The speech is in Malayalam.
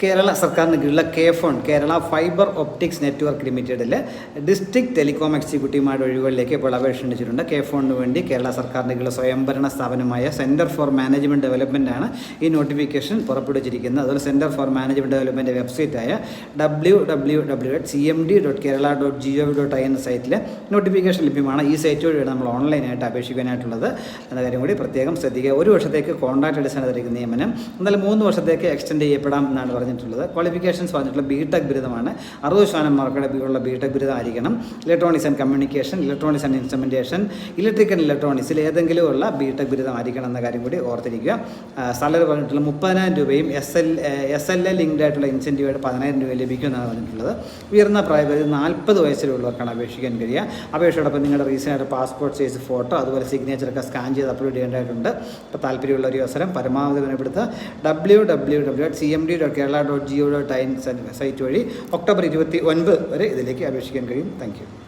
കേരള സർക്കാരിന് കീഴിലുള്ള K phone Kerala fiber optics network ലിമിറ്റഡിൽ ഡിസ്ട്രിക്ട് ടെലികോം എക്സിക്യൂട്ടീവുമാരുടെ ഒഴിവുകളിലേക്ക് ഇപ്പോൾ അപേക്ഷ ക്ഷണിച്ചിട്ടുണ്ട് കെ ഫോണിന് വേണ്ടി കേരള സർക്കാരിന് കീഴിലുള്ള സ്വയംഭരണ സ്ഥാപനമായ സെന്റർ ഫോർ മാനേജ്മെന്റ് ഡെവലപ്മെന്റ് ആണ് ഈ നോട്ടിഫിക്കേഷൻ പുറപ്പെടുവിച്ചിരിക്കുന്നത്. അതുപോലെ centre for management development വെബ്സൈറ്റായ W W W dot C M D dot Kerala dot G O V dot I എന്ന സൈറ്റിൽ നോട്ടിഫിക്കേഷൻ ലഭ്യമാണ്. ഈ സൈറ്റ് വഴിയാണ് നമ്മൾ ഓൺലൈനായിട്ട് അപേക്ഷിക്കാനായിട്ടുള്ളത്. എന്ന കാര്യം കൂടി പ്രത്യേകം ശ്രദ്ധിക്കുക. ഒരു വർഷത്തേക്ക് കോൺട്രാക്ട് അടിസ്ഥാനത്തിലേക്ക് നിയമനം എന്നാലും മൂന്ന് വർഷത്തേക്ക് എക്സ്റ്റെൻഡ് ചെയ്യപ്പെടാം എന്നാണ് പറഞ്ഞിട്ടുള്ളത്. ക്വാളിഫിക്കേഷൻസ് പറഞ്ഞിട്ടുള്ള ബി ടെക് ബിരുദമാണ്. അറുപത് ശതമാനം മാർക്കോടെ ഉള്ള ബി ടെക് ബിരുദം ആയിരിക്കണം electronics and communication electronics and instrumentation electrical ഇലക്ട്രോണിക്സിൽ ഏതെങ്കിലും ഉള്ള ബി ടെക് ബിരുദം ആയിരിക്കണം എന്ന കാര്യം കൂടി ഓർത്തിരിക്കുക. സാലറി പറഞ്ഞിട്ടുള്ള മുപ്പതിനായിരം രൂപയും S L S L A linked ആയിട്ടുള്ള ഇൻസെന്റീവായിട്ട് പതിനായിരം രൂപ ലഭിക്കും എന്നാണ് പറഞ്ഞിട്ടുള്ളത്. ഉയർന്ന പ്രായപരിധി നാൽപ്പത് വയസ്സിലുള്ളവർക്കാണ് അപേക്ഷിക്കാൻ കഴിയുക. അപേക്ഷയോടൊപ്പം നിങ്ങളുടെ റീസെന്റ് പാസ്പോർട്ട് സൈസ് ഫോട്ടോ അതുപോലെ സിഗ്നേച്ചറൊക്കെ സ്കാൻ ചെയ്ത് അപ്ലോഡ് ചെയ്യേണ്ടതായിട്ടുണ്ട്. അപ്പോൾ താല്പര്യമുള്ള ഒരു അവസരം പരമാവധി ബന്ധപ്പെടുത്തുക W W W dot C M D dot Kerala dot GO dot in site വഴി ഒക്ടോബർ ഇരുപത്തി ഒൻപത് വരെ ഇതിലേക്ക് അപേക്ഷിക്കാൻ കഴിയും. Thank you.